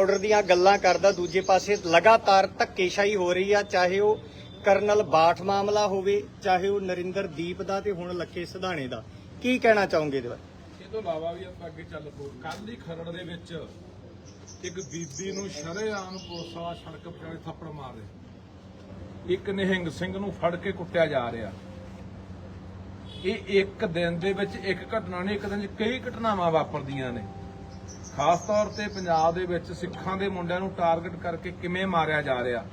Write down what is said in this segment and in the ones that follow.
Order ਦੀਆਂ ਗੱਲਾਂ ਕਰਦਾ ਦੂਜੇ ਪਾਸੇ ਲਗਾਤਾਰ ਧੱਕੇਸ਼ਾਹੀ ਹੋ ਰਹੀ ਆ, ਚਾਹੇ ਉਹ ਕਰਨਲ ਬਾਠ ਮਾਮਲਾ ਹੋਵੇ, ਚਾਹੇ ਉਹ ਨਰਿੰਦਰ ਦੀਪ ਦਾ ਤੇ ਹੁਣ ਲੱਖੇ ਸਿਧਾਣੇ ਦਾ। ਕੀ ਕਹਿਣਾ ਚਾਹੋਗੇ ਇਹਦੇ ਬਾਰੇ? ਇਹ ਤੋਂ ਇਲਾਵਾ ਵੀ ਆਪਾਂ ਅੱਗੇ ਚੱਲ ਪੋ ਕੱਲ ਹੀ ਖਰੜ ਦੇ ਵਿੱਚ ਇੱਕ ਬੀਬੀ ਨੂੰ ਸ਼ਰੇਆਮ ਪੁਲਿਸ ਵਾਲਾ ਸੜਕ ਪਟਾਲੇ ਥੱਪੜ ਮਾਰ ਰਿਹਾ। ਇੱਕ ਨਿਹੰਗ ਸਿੰਘ ਨੂੰ ਫੜ ਕੇ ਕੁੱਟਿਆ ਜਾ ਰਿਹਾ। ਇਹ ਇੱਕ ਦਿਨ ਦੇ ਵਿੱਚ ਇੱਕ ਘਟਨਾ ਨਹੀਂ, ਇੱਕ ਦਿਨ 'ਚ ਕਈ ਘਟਨਾਵਾਂ ਵਾਪਰਦੀਆਂ ਨੇ। ਖਾਸ ਤੌਰ ਤੇ ਪੰਜਾਬ ਦੇ ਵਿੱਚ ਸਿੱਖਾਂ ਦੇ ਮੁੰਡਿਆਂ ਨੂੰ ਟਾਰਗੇਟ ਕਰਕੇ ਕਿਵੇਂ ਮਾਰਿਆ ਜਾ ਰਿਹਾ?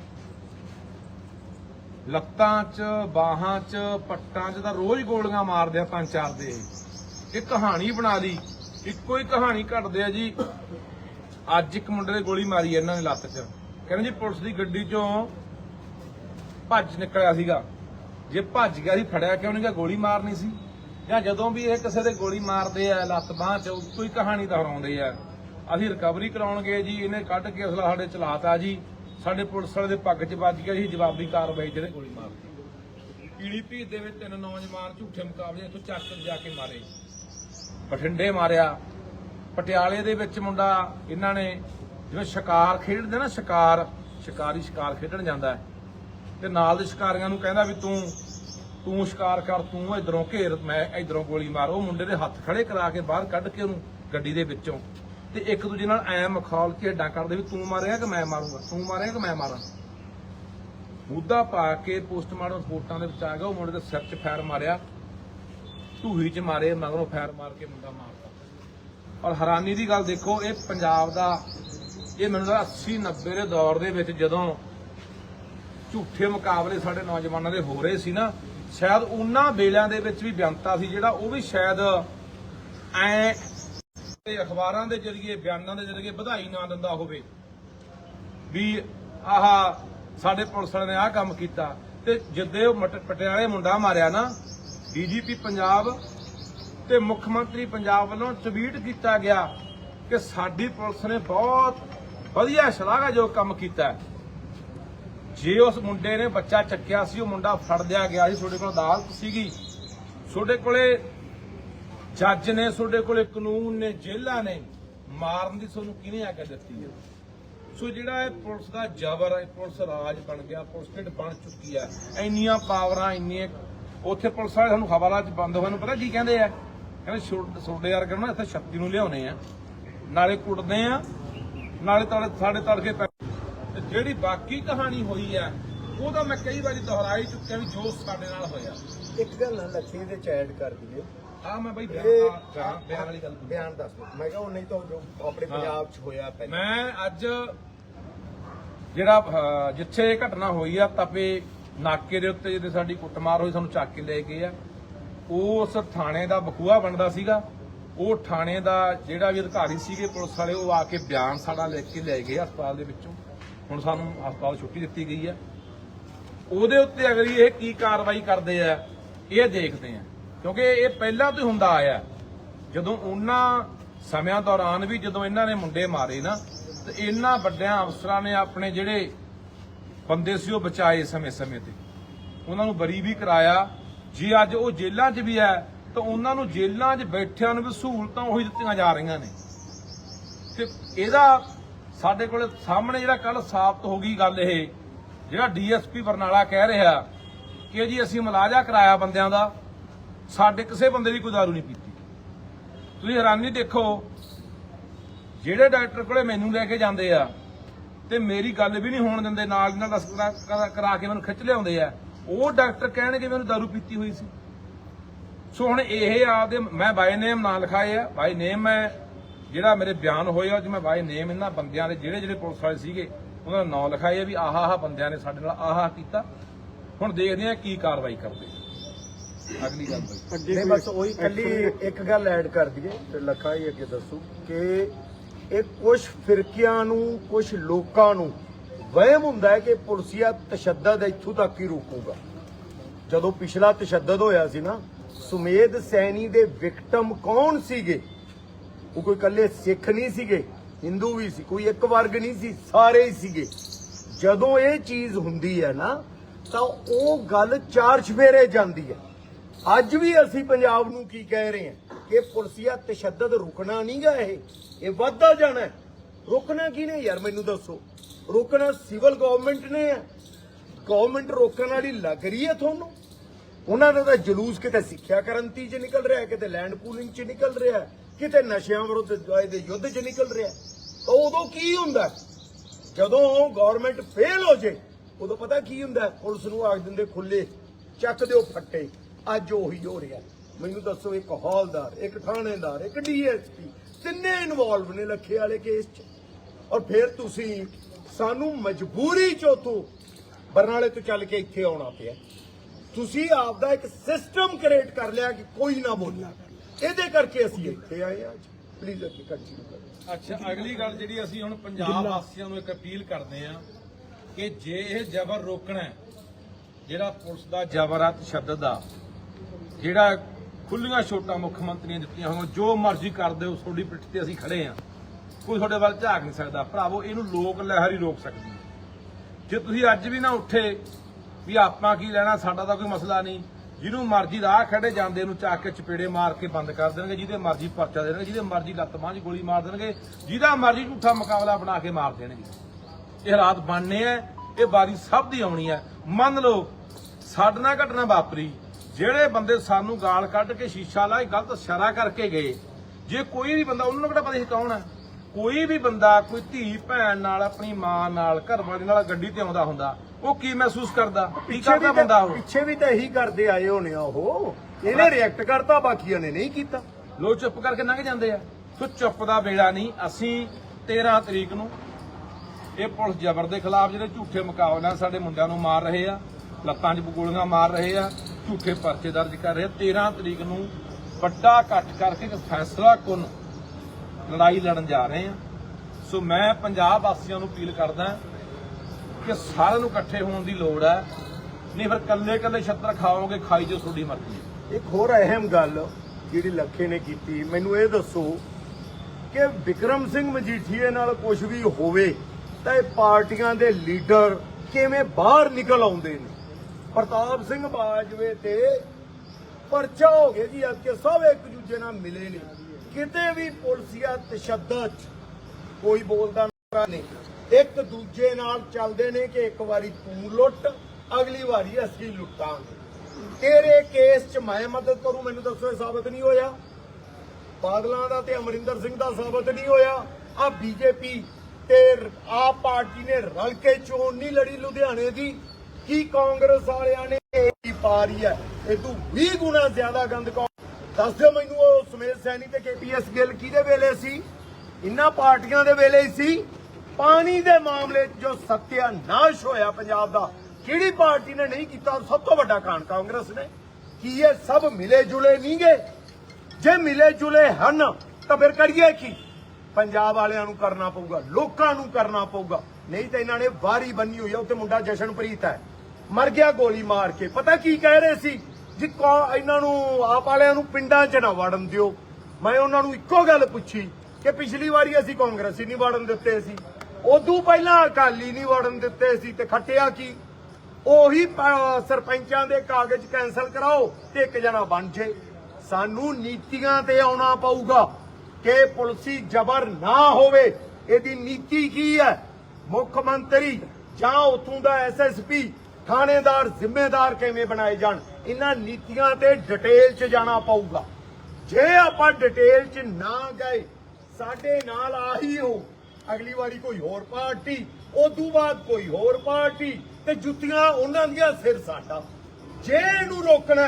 ਲੱਤਾਂ 'ਚ, ਬਾਹਾਂ 'ਚ, ਪੱਟਾਂ 'ਚ ਤਾਂ ਰੋਜ਼ ਗੋਲੀਆਂ ਮਾਰਦੇ ਆ ਪੰਜ ਚਾਰ ਦੇ। ਇਹ ਕਹਾਣੀ ਬਣਾ ਲਈ। ਇੱਕੋ ਹੀ ਕਹਾਣੀ ਘਟਦੇ ਆ ਜੀ। ਅੱਜ ਇੱਕ ਮੁੰਡੇ ਦੇ ਗੋਲੀ ਮਾਰੀ ਹੈ ਇਹਨਾਂ ਨੇ ਲੱਤ 'ਚ। ਕਹਿੰਦੇ ਜੀ ਪੁਲਿਸ ਦੀ ਗੱਡੀ 'ਚੋਂ ਭੱਜ ਨਿਕਲਿਆ ਸੀਗਾ। ਜੇ ਭੱਜ ਗਿਆ ਸੀ, ਫੜਿਆ ਕਿਉਂ ਨਹੀਂ ਗਿਆ? ਗੋਲੀ ਮਾਰਨੀ ਸੀ। ਜਾਂ ਜਦੋਂ ਵੀ ਇਹ ਕਿਸੇ ਦੇ ਗੋਲੀ ਮਾਰਦੇ ਆ, ਲੱਤ ਬਾਂਹ 'ਚ ਕੋਈ ਕਹਾਣੀ ਦੁਹਰਾਉਂਦੇ ਆ। ਅਸੀਂ ਰਿਕਵਰੀ ਕਰਾਉਣ ਗਏ ਜੀ, ਇਹਨੇ ਕੱਢ ਕੇ ਅਸਲਾ ਸਾਡੇ ਚਲਾਤਾ ਜੀ। ਸਾਡੇ ਪੁਲਿਸ ਵਾਲੇ ਦੇ ਪੱਗ 'ਚ ਵੱਜ ਗਿਆ ਜੀ, ਜਵਾਬੀ ਕਾਰਵਾਈ ਜਿਹੜੇ ਗੋਲੀ ਮਾਰਦੀ ਪੀਲੀ ਭੀਤ ਦੇ ਵਿੱਚ ਤਿੰਨ ਨੌਜਵਾਨ ਝੂਠੇ ਮੁਕਾਬਲੇ ਇੱਥੋਂ ਚੱਕ ਜਾ ਕੇ ਮਾਰੇ। ਬਠਿੰਡੇ ਮਾਰਿਆ। ਪਟਿਆਲੇ ਦੇ ਵਿੱਚ ਮੁੰਡਾ, ਇਹਨਾਂ ਨੇ ਜਿਵੇਂ ਸ਼ਿਕਾਰ ਖੇਡਦੇ ਨਾ, ਸ਼ਿਕਾਰ, ਸ਼ਿਕਾਰੀ ਸ਼ਿਕਾਰ ਖੇਡਣ ਜਾਂਦਾ ਤੇ ਨਾਲ ਦੇ ਸ਼ਿਕਾਰੀਆਂ ਨੂੰ ਕਹਿੰਦਾ ਵੀ ਤੂੰ ਤੂੰ ਸ਼ਿਕਾਰ ਕਰ, ਤੂੰ ਇਧਰੋਂ ਘੇਰ, ਮੈਂ ਇਧਰੋਂ ਗੋਲੀ ਮਾਰ। ਉਹ ਮੁੰਡੇ ਦੇ ਹੱਥ ਖੜੇ ਕਰਾ ਕੇ ਬਾਹਰ ਕੱਢ ਕੇ ਉਹਨੂੰ ਗੱਡੀ ਦੇ ਵਿੱਚੋਂ ਤੇ ਇੱਕ ਦੂਜੇ ਨਾਲ ਐ ਮਖੌਲ ਝੇਡਾਂ ਕਰਦੇ ਵੀ ਤੂੰ ਮਾਰੇਗਾ ਕਿ ਮੈਂ ਮਾਰੂੰਗਾ, ਤੂੰ ਮਾਰੇਗਾ ਕਿ ਮੈਂ ਮਾਰਾਂ। ਮੁੱਦਾ ਪਾ ਕੇ ਪੋਸਟਮਾਰਟਮ ਰਿਪੋਰਟਾਂ ਦੇ ਵਿੱਚ ਆ ਗਿਆ, ਉਹ ਮੁੰਡੇ ਦੇ ਸਿਰ 'ਚ ਫਾਇਰ ਮਾਰਿਆ, ਢੂਹੀ 'ਚ ਮਾਰੇ, ਮਗਰੋਂ ਫਾਇਰ ਮਾਰ ਕੇ ਮੁੰਡਾ ਮਾਰਤਾ। ਔਰ ਹੈਰਾਨੀ ਦੀ ਗੱਲ ਦੇਖੋ, ਇਹ ਪੰਜਾਬ ਦਾ, ਇਹ ਮੈਨੂੰ ਲੱਗਦਾ 80 90 ਦੇ ਦੌਰ ਦੇ ਵਿੱਚ ਜਦੋਂ ਝੂਠੇ ਮੁਕਾਬਲੇ ਸਾਡੇ ਨੌਜਵਾਨਾਂ ਦੇ ਹੋ ਰਹੇ ਸੀ ਨਾ, ਸ਼ਾਇਦ ਉਹਨਾਂ ਵੇਲਿਆਂ ਦੇ ਵਿੱਚ ਵੀ ਬਿਆਨਤਾ ਸੀ ਜਿਹੜਾ, ਉਹ ਵੀ ਸ਼ਾਇਦ ਐ ਤੇ ਅਖਬਾਰਾਂ ਦੇ ਜ਼ਰੀਏ, ਬਿਆਨਾਂ ਦੇ ਜ਼ਰੀਏ ਵਧਾਈ ਨਾ ਦਿੰਦਾ ਹੋਵੇ। ਵੀ ਆਹ ਸਾਡੇ ਪੁਲਿਸ ਵਾਲਿਆਂ ਨੇ ਆਹ ਕੰਮ ਕੀਤਾ ਤੇ ਜਿੱਦੇ ਉਹ ਪਟਿਆਲੇ ਮੁੰਡਾ ਮਾਰਿਆ ਨਾ, ਡੀਜੀਪੀ ਪੰਜਾਬ ਤੇ ਮੁੱਖ ਮੰਤਰੀ ਪੰਜਾਬ ਵੱਲੋਂ ਟਵੀਟ ਕੀਤਾ ਗਿਆ ਕਿ ਸਾਡੀ ਪੁਲਿਸ ਨੇ ਬਹੁਤ ਵਧੀਆ ਸ਼ਲਾਘਾਯੋਗ ਕੰਮ ਕੀਤਾ। ਜੇ ਉਸ ਮੁੰਡੇ ਨੇ ਬੱਚਾ ਚੱਕਿਆ ਸੀ, ਉਹ ਮੁੰਡਾ ਫੜ ਲਿਆ ਗਿਆ ਸੀ, ਤੁਹਾਡੇ ਕੋਲ ਅਦਾਲਤ ਸੀਗੀ। ਤੁਹਾਡੇ ਕੋਲੇ ਜੱਜ ਨੇ ਤੁਹਾਡੇ ਕੋਲੇ ਕਾਨੂੰਨ ਨੇ, ਜੇਲ੍ਹਾਂ ਨੇ, ਮਾਰਨ ਦੀ ਤੁਹਾਨੂੰ ਕਿਹਨੇ ਆਗਿਆ ਦਿੱਤੀ ਹੈ? ਸੋ ਜਿਹੜਾ ਇਹ ਪੁਲਿਸ ਦਾ ਜ਼ਬਰ ਹੈ ਪੁਲਿਸ ਰਾਜ ਬਣ ਗਿਆ, ਪੁਲਿਸ ਸਟੇਟ ਬਣ ਚੁੱਕੀ ਹੈ। ਇੰਨੀਆਂ ਪਾਵਰਾਂ, ਇੰਨੀਆਂ ਉੱਥੇ ਪੁਲਿਸ ਵਾਲੇ ਸਾਨੂੰ ਹਵਾਲਾ ਚ ਬੰਦ ਹੋਣ ਨੂੰ ਪਤਾ ਕੀ ਕਹਿੰਦੇ ਆ? ਕਹਿੰਦੇ ਛੋੜ- ਯਾਰ ਕਰਨਾ ਇੱਥੇ ਸ਼ਕਤੀ ਨੂੰ ਲਿਆਉਣੇ ਆ। ਨਾਲੇ ਕੁੱਟਦੇ ਆ, ਨਾਲੇ ਤੁਹਾਡੇ ਸਾਡੇ ਤੜਕੇ ਜਿਹੜੀ ਬਾਕੀ ਕਹਾਣੀ ਹੋਈ ਆ ਉਹ ਤਾਂ ਮੈਂ ਕਈ ਵਾਰੀ ਦੁਹਰਾਈ ਚੁੱਕਿਆ ਵੀ ਜੋ ਸਾਡੇ ਨਾਲ ਹੋਇਆ। ਇੱਕ ਗੱਲ ਲੱਖੀ ਦੇ ਚ ਕਰ ਦਈਏ। ਆ ਮੈਂ ਬਈ ਬਿਆਨ ਇਹ ਆ- ਬਿਆਨ ਬਿਆਨ ਵਾਲੀ ਗੱਲ ਬਿਆਨ ਦੱਸ ਦਿਓ। ਮੈਂ ਕਿਹਾ ਉਹ ਨਹੀਂ ਤਾਂ ਜੋ ਆਪਣੇ ਹਾਂ। ਪੰਜਾਬ ਚ ਹੋਇਆ ਪਹਿਲਾਂ। ਮੈਂ ਅੱਜ ਜਿਹੜਾ ਅਹ, ਜਿੱਥੇ ਇਹ ਘਟਨਾ ਹੋਈ ਆ ਤਪੇ ਨਾਕੇ ਦੇ ਉੱਤੇ ਜਿਹਦੇ ਸਾਡੀ ਕੁੱਟਮਾਰ ਹੋਈ ਸਾਨੂੰ ਚੱਕ ਕੇ ਲੈ ਗਏ ਆ। ਉਸ ਥਾਣੇ ਦਾ ਬਖੂਆ ਬਣਦਾ ਸੀਗਾ। ਉਹ ਥਾਣੇ ਦਾ ਜਿਹੜਾ ਵੀ ਅਧਿਕਾਰੀ ਸੀਗੇ ਪੁਲਿਸ ਵਾਲੇ ਉਹ ਆ ਕੇ ਬਿਆਨ ਸਾਡਾ ਲਿਖ ਕੇ ਲੈ ਗਏ ਹਸਪਤਾਲ ਦੇ ਵਿੱਚੋਂ। ਹੁਣ ਸਾਨੂੰ ਹਸਪਤਾਲ ਛੁੱਟੀ ਦਿੱਤੀ ਗਈ ਆ। ਉਹਦੇ ਉੱਤੇ ਅਗਲੀ ਇਹ ਕੀ ਕਾਰਵਾਈ ਕਰਦੇ ਆ ਇਹ ਦੇਖਦੇ ਆ। ਕਿਉਂਕਿ ਇਹ ਪਹਿਲਾਂ ਤੋਂ ਹੀ ਹੁੰਦਾ ਆਇਆ ਜਦੋਂ ਉਹਨਾਂ ਸਮਿਆਂ ਦੌਰਾਨ ਵੀ ਜਦੋਂ ਇਹਨਾਂ ਨੇ ਮੁੰਡੇ ਮਾਰੇ ਨਾ, ਤੇ ਇਹਨਾਂ ਵੱਡਿਆਂ ਅਫਸਰਾਂ ਨੇ ਆਪਣੇ ਜਿਹੜੇ ਬੰਦੇ ਸੀ ਉਹ ਬਚਾਏ ਸਮੇਂ-ਸਮੇਂ ਤੇ। ਉਹਨਾਂ ਨੂੰ ਬਰੀ ਵੀ ਕਰਾਇਆ। ਜੇ ਅੱਜ ਉਹ ਜੇਲ੍ਹਾਂ 'ਚ ਵੀ ਹੈ, ਤਾਂ ਉਹਨਾਂ ਨੂੰ ਜੇਲ੍ਹਾਂ 'ਚ ਬੈਠਿਆਂ ਨੂੰ ਵੀ ਸਹੂਲਤਾਂ ਉਹੀ ਦਿੱਤੀਆਂ ਜਾ ਰਹੀਆਂ ਨੇ। ਤੇ ਇਹਦਾ ਸਾਡੇ ਕੋਲ ਸਾਹਮਣੇ ਜਿਹੜਾ ਕੱਲ ਸਾਬਤ ਹੋ ਗਈ ਗੱਲ ਇਹ, ਜਿਹੜਾ ਡੀਐਸਪੀ ਬਰਨਾਲਾ ਕਹਿ ਰਿਹਾ ਕਿ ਜੀ ਅਸੀਂ ਮਲਾਜਾ ਕਰਾਇਆ ਬੰਦਿਆਂ ਦਾ ਸਾਡੇ ਕਿਸੇ ਬੰਦੇ ਦੀ ਕੋਈ ਦਾਰੂ ਨਹੀਂ ਪੀਤੀ। ਤੁਸੀਂ ਹੈਰਾਨੀ ਦੇਖੋ, ਜਿਹੜੇ ਡਾਕਟਰ ਕੋਲੇ ਮੈਨੂੰ ਲੈ ਕੇ ਜਾਂਦੇ ਆ, ਤੇ ਮੇਰੀ ਗੱਲ ਵੀ ਨਹੀਂ ਹੋਣ ਦਿੰਦੇ, ਨਾਲ ਦੀ ਨਾਲ ਦੱਸ ਕਰਾ- ਕੇ ਮੈਨੂੰ ਖਿੱਚ ਲਿਆਉਂਦੇ ਆ, ਉਹ ਡਾਕਟਰ ਕਹਿਣਗੇ ਮੈਨੂੰ ਦਾਰੂ ਪੀਤੀ ਹੋਈ ਸੀ। ਸੋ ਹੁਣ ਇਹ ਆਪਦੇ, ਮੈਂ ਬਾਈ ਨੇਮ ਨਾਂ ਲਿਖਾਏ ਆ ਬਾਈ ਨੇਮ ਮੈਂ ਜਿਹੜਾ ਮੇਰੇ ਬਿਆਨ ਹੋਏ ਆ, ਉਹ ਮੈਂ ਬਾਈ ਨੇਮ ਇਹਨਾਂ ਬੰਦਿਆਂ ਦੇ, ਜਿਹੜੇ ਜਿਹੜੇ ਪੁਲਿਸ ਵਾਲੇ ਸੀਗੇ, ਉਹਨਾਂ ਦਾ ਨਾਂ ਲਿਖਾਏ ਆ ਵੀ ਆਹ ਆਹ ਬੰਦਿਆਂ ਨੇ ਸਾਡੇ ਨਾਲ ਆਹ ਆਹ ਕੀਤਾ। ਹੁਣ ਦੇਖਦੇ ਆ ਕੀ ਕਾਰਵਾਈ ਕਰਦੇ ਅਗਲੀ ਗੱਲ ਬਾਈ ਨਹੀਂ ਬਸ ਉਹੀ ਕੱਲੀ ਇੱਕ ਗੱਲ ਐਡ ਕਰ ਦਈਏ ਤੇ ਲੱਖਾ ਹੀ ਅੱਗੇ ਦੱਸੂ ਕਿ ਇਹ ਕੁਝ ਫਿਰਕਿਆਂ ਨੂੰ ਕੁਝ ਲੋਕਾਂ ਨੂੰ ਵਹਿਮ ਹੁੰਦਾ ਹੈ ਕਿ ਪੁਲਸੀਆ ਤਸ਼ੱਦਦ ਇੱਥੋਂ ਤੱਕ ਹੀ ਰੁਕੂਗਾ। ਜਦੋਂ ਪਿਛਲਾ ਤਸ਼ੱਦਦ ਹੋਇਆ ਸੀ ਨਾ ਸੁਮੇਧ ਸੈਣੀ ਦੇ ਵਿਕਟਮ ਕੌਣ ਸੀਗੇ? ਉਹ ਕੋਈ ਇਕੱਲੇ ਸਿੱਖ ਨਹੀਂ ਸੀਗੇ ਹਿੰਦੂ ਵੀ ਸੀ ਕੋਈ ਇੱਕ ਵਰਗ ਨਹੀਂ ਸੀ ਸਾਰੇ ਹੀ ਸੀਗੇ। ਜਦੋਂ ਇਹ ਚੀਜ਼ ਹੁੰਦੀ ਹੈ ਨਾ ਤਾਂ ਉਹ ਗੱਲ ਚਾਰ ਚਫੇਰੇ ਜਾਂਦੀ ਹੈ। ਅੱਜ ਵੀ ਅਸੀਂ ਪੰਜਾਬ ਨੂੰ ਕੀ ਕਹਿ ਰਹੇ ਹਾਂ? ਕਿ ਪੁਲਸੀਆ ਤਸ਼ੱਦਦ ਰੁਕਣਾ ਨਹੀਂਗਾ ਇਹ। ਇਹ ਵੱਧਦਾ ਜਾਣਾ ਹੈ। ਰੋਕਣਾ ਕਿਹਨੇ ਯਾਰ ਮੈਨੂੰ ਦੱਸੋ? ਰੋਕਣਾ ਸਿਵਲ ਗਵਰਨਮੈਂਟ ਨੇ ਹੈ। ਗਵਰਨਮੈਂਟ ਰੋਕਣ ਵਾਲੀ ਲੱਗ ਰਹੀ ਹੈ ਤੁਹਾਨੂੰ? ਉਹਨਾਂ ਦਾ ਤਾਂ ਜਲੂਸ ਕਿਤੇ ਸਿੱਖਿਆ ਕਰੰਤੀ 'ਚ ਨਿਕਲ ਰਿਹਾ ਕਿਤੇ ਲੈਂਡ ਪੂਲਿੰਗ 'ਚ ਨਿਕਲ ਰਿਹਾ ਕਿਤੇ ਨਸ਼ਿਆਂ ਵਿਰੁੱਧ ਦੇ ਯੁੱਧ 'ਚ ਨਿਕਲ ਰਿਹਾ ਤਾਂ ਉਦੋਂ ਕੀ ਹੁੰਦਾ? ਜਦੋਂ ਗਵਰਨਮੈਂਟ ਫੇਲ ਹੋ ਜੇ, ਉਦੋਂ ਪਤਾ ਕੀ ਹੁੰਦਾ? ਪੁਲਿਸ ਨੂੰ ਆਖ ਦਿੰਦੇ ਖੁੱਲੇ ਚੱਕ ਦਿਓ ਫੱਟੇ। ਅੱਜ ਉਹੀ ਹੋ ਰਿਹਾ। ਮੈਨੂੰ ਦੱਸੋ ਇੱਕ ਹੌਲਦਾਰ ਇੱਕ ਥਾਣੇਦਾਰ ਇੱਕ ਡੀਐਸਪੀ ਤਿੰਨੇ ਇਨਵੋਲਵ ਨੇ ਲੱਖੇ ਵਾਲੇ ਕੇਸ 'ਚ। ਔਰ ਫਿਰ ਤੁਸੀਂ ਸਾਨੂੰ ਮਜਬੂਰੀ ਚੋਂ ਤੋਂ ਬਰਨਾਲੇ ਤੋਂ ਚੱਲ ਕੇ ਇੱਥੇ ਆਉਣਾ ਪਿਆ। ਤੁਸੀਂ ਆਪ ਦਾ ਇੱਕ ਸਿਸਟਮ ਕ੍ਰੀਏਟ ਕਰ ਲਿਆ ਕਿ ਕੋਈ ਨਾ ਬੋਲਣਾ ਇਹਦੇ ਕਰਕੇ ਅਸੀਂ ਇੱਥੇ ਆਏ ਅੱਜ। ਪਲੀਜ਼ ਅੱਗੇ ਕੰਟੀਨਿਊ ਕਰੋ। ਅੱਛਾ ਅਗਲੀ ਗੱਲ ਜਿਹੜੀ ਅਸੀਂ ਹੁਣ ਪੰਜਾਬ ਵਾਸੀਆਂ ਨੂੰ ਇੱਕ ਅਪੀਲ ਕਰਦੇ ਆ ਕਿ ਜੇ ਇਹ ਜ਼ਬਰ ਰੋਕਣਾ ਜਿਹੜਾ ਪੁਲਿਸ ਦਾ ਜ਼ਬਰ ਆ ਤਸ਼ੱਦਦ ਆ ਜਿਹੜਾ ਖੁੱਲੀਆਂ ਛੋਟਾਂ ਮੁੱਖ ਮੰਤਰੀਆਂ ਦਿੱਤੀਆਂ ਹੋਣ ਜੋ ਮਰਜ਼ੀ ਕਰਦੇ ਹੋ ਤੁਹਾਡੀ ਪਿੱਠ ਤੇ ਅਸੀਂ ਖੜੇ ਆ ਕੋਈ ਤੁਹਾਡੇ ਵੱਲ ਝਾਕ ਨਹੀਂ ਸਕਦਾ। ਭਰਾਵੋ, ਇਹਨੂੰ ਲੋਕ ਲਹਿਰ ਹੀ ਰੋਕ ਸਕਦੀ ਹੈ। ਜੇ ਤੁਸੀਂ ਅੱਜ ਵੀ ਨਾ ਉੱਠੇ ਵੀ ਆਪਾਂ ਕੀ ਲੈਣਾ, ਸਾਡਾ ਤਾਂ ਕੋਈ ਮਸਲਾ ਨਹੀਂ। ਜਿਹਨੂੰ ਮਰਜ਼ੀ ਰਾਹ ਖੜੇ ਜਾਂਦੇ ਨੂੰ ਚੱਕ ਕੇ ਚਪੇੜੇ ਮਾਰ ਕੇ ਬੰਦ ਕਰ ਦੇਣਗੇ। ਜਿਹਦੇ ਮਰਜ਼ੀ ਪਰਚਾ ਦੇਣਗੇ, ਜਿਹਦੇ ਮਰਜ਼ੀ ਲੱਤ ਮਾਂਝ ਗੋਲੀ ਮਾਰ ਦੇਣਗੇ, ਜਿਹਦਾ ਮਰਜ਼ੀ ਝੂਠਾ ਮੁਕਾਬਲਾ ਬਣਾ ਕੇ ਮਾਰ ਦੇਣਗੇ। ਇਹ ਹਾਲਾਤ ਬਣਨੇ ਆ, ਇਹ ਵਾਰੀ ਸਭ ਦੀ ਆਉਣੀ ਹੈ ਮੰਨ ਲਓ, ਸਾਡੇ ਨਾਲ ਘਟਨਾ ਵਾਪਰੀ ਜਿਹੜੇ ਬੰਦੇ ਸਾਨੂੰ ਗਾਲ ਕੱਢ ਕੇ ਸ਼ੀਸ਼ਾ ਲਾਏ ਗਲਤ ਇਸ਼ਾਰਾ ਕਰਕੇ ਗਏ। ਜੇ ਕੋਈ ਵੀ ਬੰਦਾ ਉਹਨਾਂ ਨੂੰ ਕਿਹੜਾ ਪਤਾ ਸੀ ਕੌਣ ਹੈ ਕੋਈ ਵੀ ਬੰਦਾ ਕੋਈ ਧੀ ਭੈਣ ਨਾਲ ਆਪਣੀ ਮਾਂ ਨਾਲ ਘਰ ਵਾਲੀ ਨਾਲ ਗੱਡੀ ਤੇ ਆਉਂਦਾ ਹੁੰਦਾ ਉਹ ਕੀ ਮਹਿਸੂਸ ਕਰਦਾ? ਕੀ ਕਰਦਾ ਬੰਦਾ ਉਹ? ਪਿੱਛੇ ਵੀ ਤਾਂ ਇਹੀ ਕਰਦੇ ਆਏ ਹੋਣੇ ਆ ਉਹ। ਇਹਨੇ ਰਿਐਕਟ ਕਰਤਾ ਬਾਕੀਆਂ ਨੇ ਨਹੀਂ ਕੀਤਾ। ਲੋਕ ਚੁੱਪ ਕਰਕੇ ਲੰਘ ਜਾਂਦੇ ਆ। ਸੋ ਚੁੱਪ ਦਾ ਵੇਲਾ ਨਹੀਂ। ਅਸੀਂ 13 ਤਰੀਕ ਨੂੰ ਇਹ ਪੁਲਿਸ ਜ਼ਬਰ ਦੇ ਖਿਲਾਫ ਜਿਹੜੇ ਝੂਠੇ ਮੁਕਾਬਲੇ ਨਾਲ ਸਾਡੇ ਮੁੰਡਿਆਂ ਨੂੰ ਮਾਰ ਰਹੇ ਆ ਲੱਤਾਂ 'ਚ ਗੋਲੀਆਂ ਮਾਰ ਰਹੇ ਆ ਝੂਠੇ ਪਰਚੇ ਦਰਜ ਕਰ ਰਹੇ ਆ। 13 ਤਰੀਕ ਨੂੰ ਵੱਡਾ ਇਕੱਠ ਕਰਕੇ ਇੱਕ ਫੈਸਲਾ ਕੁਨ ਲੜਾਈ ਲੜਨ ਜਾ ਰਹੇ ਆ। ਸੋ ਮੈਂ ਪੰਜਾਬ ਵਾਸੀਆਂ ਨੂੰ ਅਪੀਲ ਕਰਦਾ ਕਿ ਸਾਰਿਆਂ ਨੂੰ ਇਕੱਠੇ ਹੋਣ ਦੀ ਲੋੜ ਹੈ। ਨਹੀਂ ਫਿਰ ਕੱਲੇ ਕੱਲੇ ਛੱਤਰ ਖਾਓਗੇ, ਖਾਈ ਜੋ ਤੁਹਾਡੀ ਮਰਜ਼ੀ ਹੈ। ਇੱਕ ਹੋਰ ਅਹਿਮ ਗੱਲ ਜਿਹੜੀ ਲੱਖੇ ਨੇ ਕੀਤੀ, ਮੈਨੂੰ ਇਹ ਦੱਸੋ ਕਿ ਵਿਕਰਮ ਸਿੰਘ ਮਜੀਠੀਏ ਨਾਲ ਕੁਝ ਵੀ ਹੋਵੇ ਤਾਂ ਇਹ ਪਾਰਟੀਆਂ ਦੇ ਲੀਡਰ ਕਿਵੇਂ ਬਾਹਰ ਨਿਕਲ ਆਉਂਦੇ ਨੇ? ਪ੍ਰਤਾਪ ਸਿੰਘ ਬਾਜਵੇ ਤੇ ਪਰਚਾ ਹੋ ਗਿਆ ਜੀ, ਅੱਜ ਕੇ ਸਭ ਇੱਕ ਦੂਜੇ ਨਾਲ ਮਿਲੇ ਨੇ। ਕਿਤੇ ਵੀ ਪੁਲਸੀਆ ਤਸ਼ੱਦਦ ਕੋਈ ਬੋਲਦਾ ਨਹੀਂ ਇੱਕ ਦੂਜੇ ਨਾਲ ਚੱਲਦੇ ਨੇ ਕਿ ਇੱਕ ਵਾਰੀ ਤੂੰ ਲੁੱਟ, ਅਗਲੀ ਵਾਰੀ ਅਸੀਂ ਲੁੱਟਾਂਗੇ। ਤੇਰੇ ਕੇਸ 'ਚ ਮੈਂ ਮਦਦ ਕਰੂੰ, ਮੈਨੂੰ ਦੱਸੋ ਇਹ ਸਾਬਤ ਨਹੀਂ ਹੋਇਆ। ਬਾਦਲਾਂ ਦਾ ਤੇ ਅਮਰਿੰਦਰ ਸਿੰਘ ਦਾ ਸਾਬਤ ਨਹੀਂ ਹੋਇਆ। ਆ ਬੀਜੇਪੀ ਤੇ ਆਪ ਪਾਰਟੀ ਨੇ ਰਲ ਕੇ ਚੋਣ ਨਹੀਂ ਲੜੀ ਲੁਧਿਆਣੇ ਦੀ। ਕੀ ਕਾਂਗਰਸ ਵਾਲਿਆਂ ਨੇ ਇਹ ਕੀ ਪਾ ਰਹੀ ਹੈ? ਇਹ ਤੋਂ 20 ਗੁਣਾ ਜ਼ਿਆਦਾ ਗੰਦ ਕੌਣ? ਦੱਸ ਦਿਓ ਮੈਨੂੰ ਉਹ ਸੁਮੇਧ ਸੈਣੀ ਤੇ ਕੇਪੀਐਸ ਗਿੱਲ ਕਿਹਦੇ ਵੇਲੇ ਸੀ? ਇਨ੍ਹਾਂ ਪਾਰਟੀਆਂ ਦੇ ਵੇਲੇ ਹੀ ਸੀ। ਪਾਣੀ ਦੇ ਮਾਮਲੇ 'ਚ ਜੋ ਸਤਿਆਨਾਸ਼ ਹੋਇਆ ਪੰਜਾਬ ਦਾ, ਕਿਹੜੀ ਪਾਰਟੀ ਨੇ ਨਹੀਂ ਕੀਤਾ? ਸਭ ਤੋਂ ਵੱਡਾ ਕਾਰਨ ਕਾਂਗਰਸ ਨੇ। ਕੀ ਇਹ ਸਭ ਮਿਲੇ ਜੁਲੇ ਨਹੀਂਗੇ? ਜੇ ਮਿਲੇ ਜੁਲੇ ਹਨ, ਤਾਂ ਫਿਰ ਕਰੀਏ ਕੀ? ਪੰਜਾਬ ਵਾਲਿਆਂ ਨੂੰ ਕਰਨਾ ਪਊਗਾ, ਲੋਕਾਂ ਨੂੰ ਕਰਨਾ ਪਊਗਾ। ਨਹੀਂ ਤਾਂ ਇਹਨਾਂ ਨੇ ਵਾਰੀ ਬੰਨੀ ਹੋਈ ਆ, ਉੱਥੇ ਮੁੰਡਾ ਜਸ਼ਨਪ੍ਰੀਤ ਹੈ। ਮਰ ਗਿਆ ਗੋਲੀ ਮਾਰ ਕੇ। ਪਤਾ ਕੀ ਕਹਿ ਰਹੇ ਸੀ? ਜੀ ਕੌ- ਇਹਨਾਂ ਨੂੰ, ਆਪ ਵਾਲਿਆਂ ਨੂੰ ਪਿੰਡਾਂ 'ਚ ਨਾ ਵੜਨ ਦਿਓ। ਮੈਂ ਉਹਨਾਂ ਨੂੰ ਇੱਕੋ ਗੱਲ ਪੁੱਛੀ ਕਿ ਪਿਛਲੀ ਵਾਰੀ ਅਸੀਂ ਕਾਂਗਰਸੀ ਨਹੀਂ ਵੜਨ ਦਿੱਤੇ ਸੀ। ਉਦੋਂ ਪਹਿਲਾਂ ਅਕਾਲੀ ਨਹੀਂ ਵੜਨ ਦਿੱਤੇ ਸੀ ਤੇ ਖੱਟਿਆ ਕੀ? ਉਹੀ ਸਰਪੰਚਾਂ ਦੇ ਕਾਗਜ਼ ਕੈਨਸਲ ਕਰਾਓ ਤੇ ਇੱਕ ਜਣਾ ਬਣ ਜੇ। ਸਾਨੂੰ ਨੀਤੀਆਂ ਤੇ ਆਉਣਾ ਪਊਗਾ ਕਿ ਪੁਲਸੀ ਜ਼ਬਰ ਨਾ ਹੋਵੇ। ਇਹਦੀ ਨੀਤੀ ਕੀ ਹੈ? ਮੁੱਖ ਮੰਤਰੀ ਜਾਂ ਉਥੋਂ ਦਾ ਐਸਐਸਪੀ ਥਾਣੇਦਾਰ ਜ਼ਿੰਮੇਦਾਰ ਕਿਵੇਂ ਬਣਾਏ ਜਾਣ? ਇਹਨਾਂ ਨੀਤੀਆਂ ਤੇ ਡਿਟੇਲ 'ਚ ਜਾਣਾ ਪਊਗਾ। ਜੇ ਆਪਾਂ ਡਿਟੇਲ 'ਚ ਨਾ ਗਏ, ਸਾਡੇ ਨਾਲ ਆਹੀ ਹੋ। ਅਗਲੀ ਵਾਰੀ ਕੋਈ ਹੋਰ ਪਾਰਟੀ, ਉਦੋਂ ਬਾਅਦ ਕੋਈ ਹੋਰ ਪਾਰਟੀ ਤੇ ਜੁੱਤੀਆਂ ਉਹਨਾਂ ਦੀਆਂ ਸਿਰ ਸਾਡਾ। ਜੇ ਇਹਨੂੰ ਰੋਕਣਾ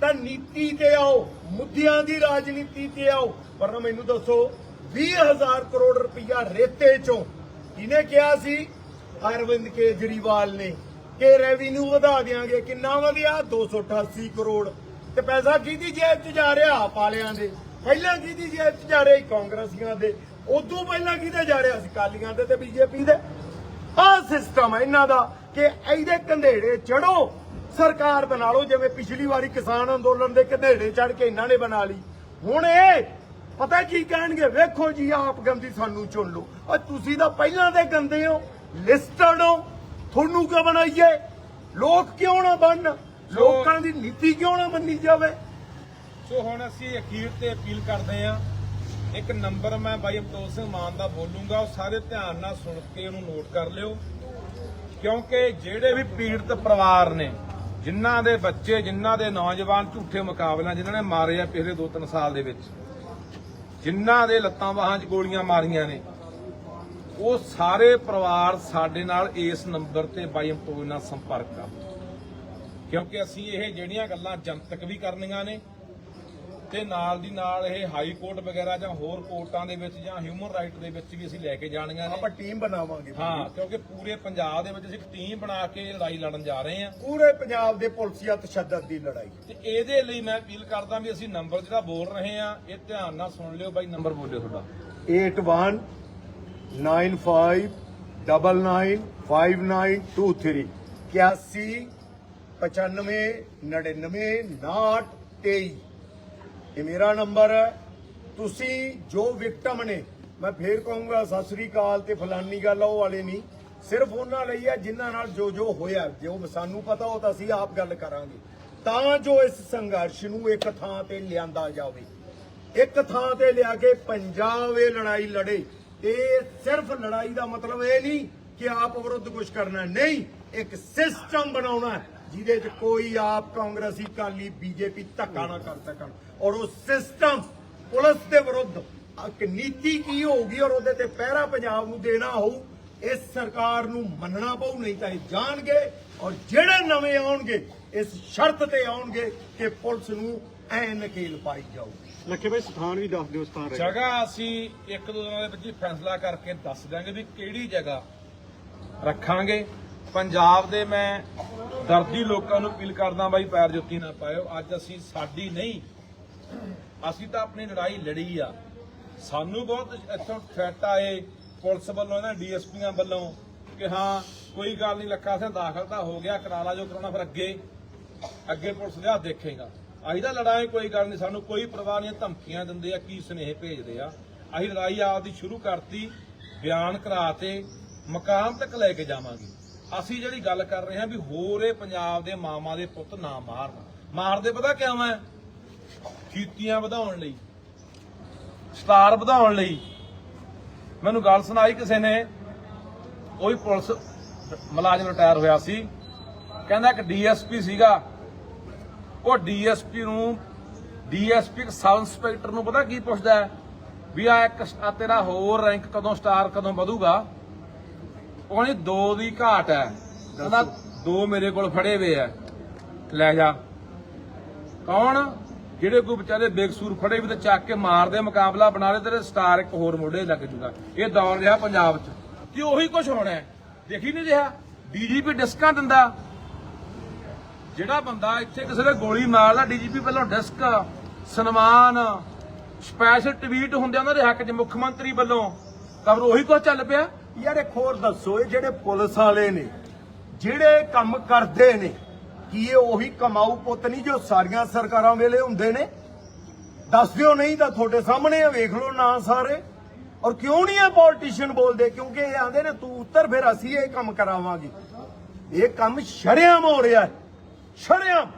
ਤਾਂ ਨੀਤੀ ਤੇ ਆਓ, ਮੁੱਦਿਆਂ ਦੀ ਰਾਜਨੀਤੀ ਤੇ ਆਓ। ਪਰ ਮੈਨੂੰ ਦੱਸੋ 20000 ਕਰੋੜ ਰੁਪਇਆ ਰੇਤੇ ਚੋਂ ਕਿਹਨੇ ਕਿਹਾ ਸੀ? ਅਰਵਿੰਦ ਕੇਜਰੀਵਾਲ ਨੇ। ਕਿ ਰੈਵਨਿਊ ਵਧਾ ਦਿਆਂਗੇ, ਕਿੰਨਾ ਵਧਿਆ? 288 ਕਰੋੜ। ਤੇ ਪੈਸਾ ਕਿਹਦੀ ਜੇਬ 'ਚ ਜਾ ਰਿਹਾ? ਆਪ ਵਾਲਿਆਂ ਦੇ। ਪਹਿਲਾਂ ਕਿਹਦੀ ਜੇਬ 'ਚ ਜਾ ਰਿਹਾ? ਕਾਂਗਰਸੀਆਂ ਦੇ। ਉਦੋਂ ਪਹਿਲਾਂ ਕਿਹਦੇ ਜਾ ਰਿਹਾ? ਸੀ ਕਾਲੀਆਂ ਦੇ ਤੇ ਬੀਜੇਪੀ ਦੇ। ਆਹ ਸਿਸਟਮ ਹੈ ਇਹਨਾਂ ਦਾ ਕਿ ਇਹਦੇ ਕੰਧੇੜੇ ਚੜੋ। ਸਰਕਾਰ ਬਣਾ ਲਓ, ਜਿਵੇਂ ਪਿਛਲੀ ਵਾਰੀ ਕਿਸਾਨ ਅੰਦੋਲਨ ਦੇ ਕੰਧੇੜੇ ਚੜ ਕੇ ਇਹਨਾਂ ਨੇ ਬਣਾ ਲਈ। ਹੁਣ ਇਹ ਪਤਾ ਕੀ ਕਹਿਣਗੇ? ਵੇਖੋ ਜੀ, ਆਪ ਗੰਦੀ ਸਾਨੂੰ ਚੁਣ ਲਓ। ਔਰ ਤੁਸੀਂ ਤਾਂ ਪਹਿਲਾਂ ਦੇ ਗੰਦੇ ਹੋ ਲਿਸਟਡ ਹੋ। ਤੁਹਾਨੂੰ ਕਿਉਂ ਬਣਾਈਏ? ਲੋਕ ਕਿਉਂ ਨਾ ਬਣਨ? ਲੋਕਾਂ ਦੀ ਨੀਤੀ ਕਿਉਂ ਨਾ ਮੰਨੀ ਜਾਵੇ? ਸੋ ਹੁਣ ਅਸੀਂ ਅਖੀਰ ਤੇ ਅਪੀਲ ਕਰਦੇ ਹਾਂ। ਇੱਕ ਨੰਬਰ ਮੈਂ ਬਾਈ ਅਬਤੋਲ ਸਿੰਘ ਮਾਨ ਦਾ ਬੋਲੂੰਗਾ ਉਹ ਸਾਰੇ ਧਿਆਨ ਨਾਲ ਸੁਣ ਕੇ ਉਹਨੂੰ ਨੋਟ ਕਰ ਲਿਓ। ਕਿਉਂਕਿ ਜਿਹੜੇ ਵੀ ਪੀੜਤ ਪਰਿਵਾਰ ਨੇ ਜਿਨ੍ਹਾਂ ਦੇ ਬੱਚੇ ਜਿਨ੍ਹਾਂ ਦੇ ਨੌਜਵਾਨ ਝੂਠੇ ਮੁਕਾਬਲਿਆਂ ਜਿਨ੍ਹਾਂ ਨੇ ਮਾਰੇ ਆ ਪਿਛਲੇ 2-3 ਸਾਲ ਦੇ ਵਿੱਚ ਜਿਨ੍ਹਾਂ ਦੇ ਲੱਤਾਂ ਬਾਹਾਂ 'ਚ ਗੋਲੀਆਂ ਮਾਰੀਆਂ ਨੇ ਉਹ ਸਾਰੇ ਪਰਿਵਾਰ ਸਾਡੇ ਨਾਲ ਇਸ ਨੰਬਰ ਤੇ ਬਾਈ ਅਬਤੋਲ ਨਾਲ ਸੰਪਰਕ ਕਰ ਕਿਉਂਕਿ ਅਸੀਂ ਇਹ ਜਿਹੜੀਆਂ ਗੱਲਾਂ ਜਨਤਕ ਵੀ ਕਰਨੀਆਂ ਨੇ ਤੇ ਨਾਲ ਦੀ ਨਾਲ ਇਹ ਹਾਈ ਕੋਰਟ ਵਗੈਰਾ ਜਾਂ ਹੋਰ ਕੋਰਟਾਂ ਦੇ ਵਿੱਚ ਜਾਂ ਹਿਊਮਨ ਰਾਈਟ ਦੇ ਵਿੱਚ ਵੀ ਅਸੀਂ ਲੈ ਕੇ ਜਾਣੀਆਂ ਨੇ। ਆਪਾਂ ਟੀਮ ਬਣਾਵਾਂਗੇ। ਹਾਂ ਕਿਉਂਕਿ ਪੂਰੇ ਪੰਜਾਬ ਦੇ ਵਿੱਚ ਅਸੀਂ ਇੱਕ ਟੀਮ ਬਣਾ ਕੇ ਲੜਾਈ ਲੜਨ ਜਾ ਰਹੇ ਹਾਂ। ਪੂਰੇ ਪੰਜਾਬ ਦੇ ਪੁਲਸੀਆ ਤਸ਼ੱਦਦ ਦੀ ਲੜਾਈ। ਤੇ ਇਹਦੇ ਲਈ ਮੈਂ ਅਪੀਲ ਕਰਦਾ ਵੀ ਅਸੀਂ ਨੰਬਰ ਜਿਹੜਾ ਬੋਲ ਰਹੇ ਹਾਂ ਇਹ ਧਿਆਨ ਨਾਲ ਸੁਣ ਲਿਓ ਬਾਈ ਨੰਬਰ ਬੋਲਿਓ ਤੁਹਾਡਾ। 81 95 99 5923 81 95 99 23 ਇਹ ਮੇਰਾ ਨੰਬਰ ਹੈ ਤੁਸੀਂ ਜੋ ਵਿਕਟਮ ਨੇ ਮੈਂ ਫੇਰ ਕਹੂੰਗਾ ਸਤਿ ਸ੍ਰੀ ਅਕਾਲ ਤੇ ਫਲਾਨੀ ਗੱਲ ਉਹ ਵਾਲੇ ਨਹੀਂ ਸਿਰਫ ਉਹਨਾਂ ਲਈ ਹੈ ਜਿਨ੍ਹਾਂ ਨਾਲ ਜੋ ਜੋ ਹੋਇਆ ਜੋ ਸਾਨੂੰ ਪਤਾ ਹੋ ਤਾਂ ਅਸੀਂ ਆਪ ਗੱਲ ਕਰਾਂਗੇ ਤਾਂ ਜੋ ਇਸ ਸੰਘਰਸ਼ ਨੂੰ ਇੱਕ ਥਾਂ ਤੇ ਲਿਆਂਦਾ ਜਾਵੇ ਇੱਕ ਥਾਂ ਤੇ ਲਿਆ ਕੇ ਪੰਜਾਬ ਇਹ ਲੜਾਈ ਲੜੇ ਇਹ ਸਿਰਫ ਲੜਾਈ ਦਾ ਮਤਲਬ ਇਹ ਨਹੀਂ ਕਿ ਆਪ ਵਿਰੁੱਧ ਕੁਝ ਕਰਨਾ ਨਹੀਂ, ਇੱਕ ਸਿਸਟਮ ਬਣਾਉਣਾ ਜਿਹਦੇ 'ਚ ਕੋਈ ਆਪ ਕਾਂਗਰਸੀ ਕਾਲੀ ਬੀਜੇਪੀ ਧੱਕਾ ਨਾ ਕਰ ਸਕਣ। ਔਰ ਉਹ ਸਿਸਟਮ ਪੁਲਿਸ ਦੇ ਵਿਰੁੱਧ ਇੱਕ ਨੀਤੀ ਕੀ ਹੋਊਗੀ ਔਰ ਉਹਦੇ ਤੇ ਪਹਿਰਾ ਪੰਜਾਬ ਨੂੰ ਦੇਣਾ ਹੋਊ, ਇਸ ਸਰਕਾਰ ਨੂੰ ਮੰਨਣਾ ਪਊ, ਨਹੀਂ ਤਾਂ ਇਹ ਜਾਣਗੇ ਔਰ ਜਿਹੜੇ ਨਵੇਂ ਆਉਣਗੇ, ਇਸ ਸ਼ਰਤ ਤੇ ਆਉਣਗੇ ਕਿ ਪੁਲਿਸ ਨੂੰ ਐ ਨਕੇਲ ਪਾਈ ਜਾਊਗੀ। ਲੱਖੇ ਭਾਈ ਸਥਾਨ ਵੀ ਦੱਸ ਦਿਓ, ਸਥਾਨ ਜਗ੍ਹਾ ਅਸੀਂ ਇੱਕ ਦੋ ਦਿਨਾਂ ਦੇ ਵਿੱਚ ਹੀ ਫੈਸਲਾ ਕਰਕੇ ਦੱਸ ਦਿਆਂਗੇ ਵੀ ਕਿਹੜੀ ਜਗ੍ਹਾ ਰੱਖਾਂਗੇ। ਪੰਜਾਬ ਦੇ ਮੈਂ ਦਰਦੀ ਲੋਕਾਂ ਨੂੰ ਅਪੀਲ ਕਰਦਾ ਬਾਈ, ਪੈਰ ਜੁੱਤੀ ਨਾ ਪਾਇਓ। ਅੱਜ ਅਸੀਂ ਸਾਡੀ ਨਹੀਂ, ਅਸੀਂ ਤਾਂ ਆਪਣੀ ਲੜਾਈ ਲੜੀ ਆ। ਸਾਨੂੰ ਬਹੁਤ ਇੱਥੋਂ ਥ੍ਰੈਟ ਆਏ ਪੁਲਿਸ ਵੱਲੋਂ, ਇਹਨਾਂ ਡੀਐਸਪੀਆਂ ਵੱਲੋਂ ਕਿ ਹਾਂ, ਕੋਈ ਗੱਲ ਨਹੀਂ, ਲੱਖਾ ਸਿੰਘ ਦਾਖਲ ਤਾਂ ਹੋ ਗਿਆ ਕਰਾਲਾ ਜੋ ਕਰਾਉਣਾ ਫਿਰ ਅੱਗੇ ਅੱਗੇ ਪੁਲਿਸ ਲਿਆ ਦੇਖੇਗਾ। ਅਸੀਂ ਤਾਂ ਲੜਾਈ ਕੋਈ ਗੱਲ ਨਹੀਂ। ਸਾਨੂੰ ਕੋਈ ਪਰਵਾਹ ਨਹੀਂ, ਧਮਕੀਆਂ ਦਿੰਦੇ ਆ, ਕੀ ਸੁਨੇਹੇ ਭੇਜਦੇ ਆ। ਅਸੀਂ ਲੜਾਈ ਆਪਦੀ ਸ਼ੁਰੂ ਕਰਤੀ, ਬਿਆਨ ਕਰਾ ਤੇ ਮਕਾਮ ਤੱਕ ਲੈ ਕੇ ਜਾਵਾਂਗੇ। ਅਸੀਂ ਜਿਹੜੀ ਗੱਲ ਕਰ ਰਹੇ ਹਾਂ ਵੀ ਹੋਰ ਪੰਜਾਬ ਦੇ ਮਾਮਾ ਦੇ ਪੁੱਤ ਨਾ ਮਾਰਨ ਮਾਰਦੇ ਪਤਾ ਕਿਉਂ ਹੈ ਕੀਤੀਆਂ ਵਧਾਉਣ ਲਈ। ਸਟਾਰ ਵਧਾਉਣ ਲਈ। ਮੈਨੂੰ ਗੱਲ ਸੁਣਾਈ ਕਿਸੇ ਨੇ? ਕੋਈ ਪੁਲਿਸ ਮੁਲਾਜ਼ਮ ਰਿਟਾਇਰ ਹੋਇਆ ਸੀ। ਕਹਿੰਦਾ ਇੱਕ ਡੀਐਸਪੀ ਸੀਗਾ। ਉਹ ਡੀਐਸਪੀ ਨੂੰ ਡੀਐਸਪੀ ਸਬ ਇੰਸਪੈਕਟਰ ਨੂੰ ਪਤਾ ਕੀ ਪੁੱਛਦਾ ਹੈ? ਵੀ ਆ ਇੱਕ ਤੇਰਾ ਹੋਰ ਰੈਂਕ ਕਦੋਂ ਸਟਾਰ ਕਦੋਂ ਵਧੂਗਾ? ਉਹ ਕਹਿੰਦੀ ਦੋ ਦੀ ਘਾਟ ਹੈ। ਕਹਿੰਦਾ ਦੋ ਮੇਰੇ ਕੋਲ ਫੜੇ ਹੋਏ ਆ ਲੈ ਜਾ। ਕੌਣ? ਜਿਹੜੇ ਕੋਈ ਵਿਚਾਰੇ ਬੇਕਸੂਰ ਫੜੇ ਵੀ ਤੇ ਚੱਕ ਕੇ ਮਾਰਦੇ ਮੁਕਾਬਲਾ ਬਣਾ ਲੈ ਤੇਰੇ ਸਟਾਰ ਇੱਕ ਹੋਰ ਮੋਢੇ ਲੱਗ ਜੂਗਾ। ਇਹ ਦੌਰ ਰਿਹਾ ਪੰਜਾਬ 'ਚ। ਕਿ ਉਹੀ ਕੁਝ ਹੋਣਾ ਦੇਖੀ ਨਹੀਂ ਰਿਹਾ? ਡੀਜੀਪੀ ਡਿਸਕਾਂ ਦਿੰਦਾ। ਜਿਹੜਾ ਬੰਦਾ ਇੱਥੇ ਕਿਸੇ ਦੇ ਗੋਲੀ ਮਾਰਦਾ ਡੀਜੀਪੀ ਵੱਲੋਂ ਡਿਸਕ, ਸਨਮਾਨ ਸਪੈਸ਼ਲ ਟਵੀਟ ਹੁੰਦੇ ਉਹਨਾਂ ਦੇ ਹੱਕ 'ਚ ਮੁੱਖ ਮੰਤਰੀ ਵੱਲੋਂ। ਖਬਰ ਉਹੀ ਕੁਝ ਚੱਲ ਪਿਆ? ਯਾਰ ਇੱਕ ਹੋਰ ਦੱਸੋ, ਇਹ ਜਿਹੜੇ ਪੁਲਿਸ ਵਾਲੇ ਨੇ, ਜਿਹੜੇ ਕੰਮ ਕਰਦੇ ਨੇ, ਕੀ ਇਹ ਉਹੀ ਕਮਾਊ ਪੁੱਤ ਨਹੀਂ ਜੋ ਸਾਰੀਆਂ ਸਰਕਾਰਾਂ ਵੇਲੇ ਹੁੰਦੇ ਨੇ? ਦੱਸ ਦਿਓ ਨਹੀਂ ਤਾਂ ਤੁਹਾਡੇ ਸਾਹਮਣੇ ਆ, ਵੇਖ ਲਓ ਨਾ ਸਾਰੇ। ਔਰ ਕਿਉਂ ਨਹੀਂ ਇਹ ਪੋਲੀਟੀਸ਼ੀਅਨ ਬੋਲਦੇ? ਕਿਉਂਕਿ ਇਹ ਆਂਦੇ ਨੇ, ਤੂੰ ਉੱਤਰ, ਫਿਰ ਅਸੀਂ ਇਹ ਕੰਮ ਕਰਾਵਾਂਗੇ। ਇਹ ਕੰਮ ਸ਼ਰੇਆਮ ਹੋ ਰਿਹਾ ਹੈ। ਸ਼ਰੇਆਮ।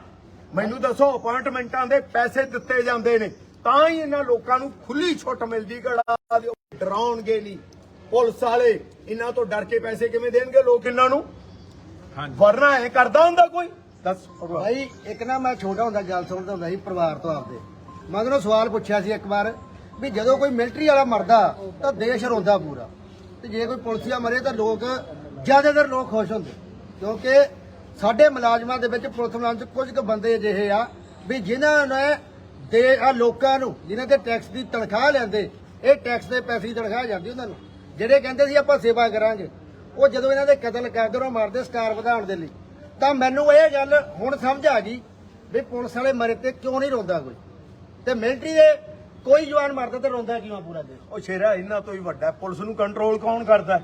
ਮੈਨੂੰ ਦੱਸੋ ਅਪਾਇੰਟਮੈਂਟਾਂ ਦੇ ਪੈਸੇ ਦਿੱਤੇ ਜਾਂਦੇ ਨੇ ਤਾਂ ਹੀ ਇਹਨਾਂ ਲੋਕਾਂ ਨੂੰ ਖੁੱਲੀ ਛੁੱਟ ਮਿਲਦੀ ਗੜਾ ਦਿਓ ਡਰਾਉਣਗੇ ਨਹੀਂ। ਪੁਲਿਸ ਵਾਲੇ ਇਹਨਾਂ ਤੋਂ ਡਰ ਕੇ ਪੈਸੇ ਕਿਵੇਂ ਦੇਣਗੇ ਲੋਕ ਇਹਨਾਂ ਨੂੰ? ਹਾਂਜੀ। ਵਰਨਾ ਐ ਕਰਦਾ ਹੁੰਦਾ ਕੋਈ? ਦੱਸ ਭਾਈ ਇੱਕ ਨਾ ਮੈਂ ਛੋਟਾ ਹੁੰਦਾ ਗੱਲ ਸੁਣਦਾ ਹੁੰਦਾ ਸੀ ਪਰਿਵਾਰ ਤੋਂ ਆਪਦੇ। ਮੈਂ ਉਹਨੂੰ ਸਵਾਲ ਪੁੱਛਿਆ ਸੀ ਇੱਕ ਵਾਰ ਵੀ ਜਦੋਂ ਕੋਈ ਮਿਲਟਰੀ ਵਾਲਾ ਮਰਦਾ ਤਾਂ ਦੇਸ਼ ਰੋਂਦਾ ਪੂਰਾ। ਤੇ ਜੇ ਕੋਈ ਪੁਲਿਸੀਆ ਮਰੇ ਤਾਂ ਲੋਕ ਜ਼ਿਆਦਾਤਰ ਲੋਕ ਖੁਸ਼ ਹੁੰਦੇ। ਕਿਉਂਕਿ ਸਾਡੇ ਮੁਲਾਜ਼ਮਾਂ ਦੇ ਵਿੱਚ ਪੁਲਿਸ ਮੁਲਾਜ਼ਮ 'ਚ ਕੁਝ ਕੁ ਬੰਦੇ ਅਜਿਹੇ ਆ ਵੀ ਜਿਨ੍ਹਾਂ ਨੇ ਦੇ ਆ ਲੋਕਾਂ ਨੂੰ, ਜਿਨ੍ਹਾਂ ਦੇ ਟੈਕਸ ਦੀ ਤਨਖਾਹ ਲੈਂਦੇ, ਇਹ ਟੈਕਸ ਦੇ ਪੈਸੇ ਦੀ ਤਨਖਾਹ ਜਾਂਦੀ ਉਹਨਾਂ ਨੂੰ। ਜਿਹੜੇ ਕਹਿੰਦੇ ਸੀ ਆਪਾਂ ਸੇਵਾ ਕਰਾਂਗੇ, ਉਹ ਜਦੋਂ ਇਹਨਾਂ ਦੇ ਕਤਲ ਕਰਦੇ ਉਹ ਮਾਰਦੇ ਸਟਾਰ ਵਧਾਉਣ ਦੇ ਲਈ। ਤਾਂ ਮੈਨੂੰ ਇਹ ਗੱਲ ਹੁਣ ਸਮਝ ਆ ਗਈ ਵੀ ਪੁਲਿਸ ਵਾਲੇ ਮਰੇ ਤੇ ਕਿਉਂ ਨਹੀਂ ਰੋਂਦਾ ਕੋਈ? ਤੇ ਮਿਲਟਰੀ ਦੇ ਕੋਈ ਜਵਾਨ ਮਰਦਾ ਤੇ ਰੋਂਦਾ ਕਿਉਂ ਪੂਰਾ ਦੇ ਉਹ ਸ਼ੇਰਾ, ਇਹਨਾਂ ਤੋਂ ਹੀ ਵੱਡਾ ਪੁਲਿਸ ਨੂੰ ਕੰਟਰੋਲ ਕੌਣ ਕਰਦਾ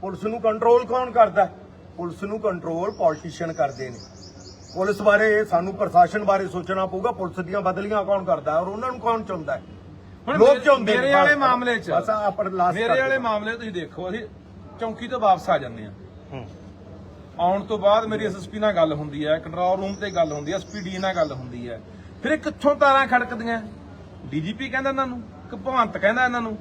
ਪੁਲਿਸ ਨੂੰ ਕੰਟਰੋਲ ਕੌਣ ਕਰਦਾ ਪੁਲਿਸ ਨੂੰ ਕੰਟਰੋਲ ਪੋਲੀਟੀਸ਼ੀਅਨ ਕਰਦੇ ਨੇ। ਪੁਲਿਸ ਬਾਰੇ ਸਾਨੂੰ ਪ੍ਰਸ਼ਾਸਨ ਬਾਰੇ ਸੋਚਣਾ ਪਊਗਾ ਪੁਲਿਸ ਦੀਆਂ ਬਦਲੀਆਂ ਕੌਣ ਕਰਦਾ ਹੈ ਔਰ ਉਹਨਾਂ ਨੂੰ ਕੌਣ ਚਾਹੁੰਦਾ ਹੈ? ਲੋਕ ਨੇ ਮੇਰੇ ਵਾਲੇ। ਮਾਮਲੇ 'ਚ ਬਸ ਆਪਣਾ ਲਾਸਟ ਮੇਰੇ ਵਾਲੇ ਮਾਮਲੇ ਤੁਸੀਂ ਦੇਖੋ ਅਸੀਂ ਚੌਂਕੀ ਤੋਂ ਵਾਪਸ ਆ ਜਾਂਦੇ ਆ ਆਉਣ ਤੋਂ ਬਾਅਦ ਮੇਰੀ ਐਸਐਸਪੀ ਨਾਲ ਗੱਲ ਹੁੰਦੀ ਹੈ ਕੰਟਰੋਲ ਰੂਮ ਤੇ ਗੱਲ ਹੁੰਦੀ ਹੈ ਐਸਪੀਡੀ ਨਾਲ ਗੱਲ ਹੁੰਦੀ ਹੈ। ਫਿਰ ਕਿੱਥੋਂ ਤਾਰਾਂ ਖੜਕਦੀਆਂ? ਡੀਜੀਪੀ ਕਹਿੰਦਾ ਇਹਨਾਂ ਨੂੰ ਇੱਕ ਭਵੰਤ ਕਹਿੰਦਾ ਇਹਨਾਂ ਨੂੰ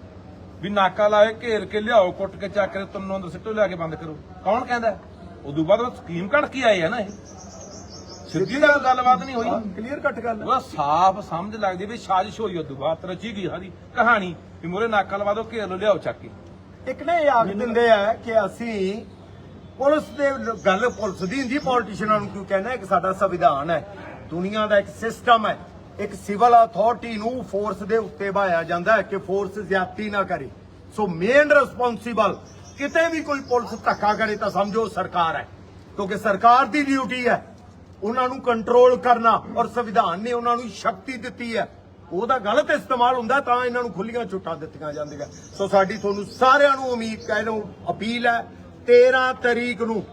ਵੀ ਨਾਕਾ ਲਾਏ ਘੇਰ ਕੇ ਲਿਆਓ ਕੁੱਟ ਕੇ ਚੱਕ ਕੇ ਤੰਨੋਂ ਅੰਦਰ ਸਿੱਟੋ ਲਿਆ ਕੇ ਬੰਦ ਕਰੋ। ਕੌਣ ਕਹਿੰਦਾ? ਉਦੋਂ ਬਾਅਦ ਉਹ ਸਕੀਮ ਕੱਢ ਕੇ ਆਏ ਆ ਨਾ ਇਹ। ਸਿੱਧੀ ਗੱਲ ਗੱਲਬਾਤ ਨਹੀਂ ਹੋਈ। ਕਲੀਅਰ ਕੱਟ ਗੱਲ। ਉਹਦਾ ਸਾਫ਼ ਸਮਝ ਲੱਗਦੀ ਵੀ ਸਾਜ਼ਿਸ਼ ਹੋਈ ਉਦੋਂ ਬਾਅਦ ਰਚੀ ਗਈ ਸਾਰੀ ਕਹਾਣੀ ਵੀ ਮੋਰੇ ਨਾਕਾ ਲਵਾ ਦੋ ਘੇਰ ਲੋ ਲਿਆਓ ਚੱਕ ਕੇ। ਇੱਕ ਨਾ ਇਹ ਆਖ ਦਿੰਦੇ ਆ ਕਿ ਅਸੀਂ ਪੁਲਿਸ ਦੇ ਗੱਲ ਪੁਲਿਸ ਦੀ ਹੁੰਦੀ ਪੋਲੀਟੀਸ਼ੀਅਨਾਂ ਨੂੰ ਕਿਉਂ ਕਹਿੰਦਾ ਇੱਕ ਸਾਡਾ ਸੰਵਿਧਾਨ ਹੈ ਦੁਨੀਆ ਦਾ ਇੱਕ ਸਿਸਟਮ ਹੈ ਇੱਕ ਸਿਵਲ ਅਥਾਰਟੀ ਨੂੰ ਫੋਰਸ ਦੇ ਉੱਤੇ ਬਾਇਆ ਜਾਂਦਾ ਹੈ ਕਿ ਫੋਰਸ ਜ਼ਿਆਦਤੀ ਨਾ ਕਰੇ। ਸੋ ਮੇਨ ਰਿਸਪੌਂਸਿਬਲ ਕਿਤੇ ਵੀ ਕੋਈ ਪੁਲਿਸ ਧੱਕਾ ਕਰੇ ਤਾਂ ਸਮਝੋ ਸਰਕਾਰ ਹੈ। ਕਿਉਂਕਿ ਸਰਕਾਰ ਦੀ ਡਿਊਟੀ ਹੈ ਉਹਨਾਂ ਨੂੰ ਕੰਟਰੋਲ ਕਰਨਾ ਔਰ ਸੰਵਿਧਾਨ ਨੇ ਉਹਨਾਂ ਨੂੰ ਸ਼ਕਤੀ ਦਿੱਤੀ ਹੈ। ਉਹਦਾ ਗਲਤ ਇਸਤੇਮਾਲ ਹੁੰਦਾ ਤਾਂ ਇਹਨਾਂ ਨੂੰ ਖੁੱਲੀਆਂ ਛੁੱਟਾਂ ਦਿੱਤੀਆਂ ਜਾਂਦੀਆਂ। ਸੋ ਸਾਡੀ ਤੁਹਾਨੂੰ ਸਾਰਿਆਂ ਨੂੰ ਉਮੀਦ ਕਹਿ ਲਓ ਅਪੀਲ ਹੈ 13 ਤਰੀਕ ਨੂੰ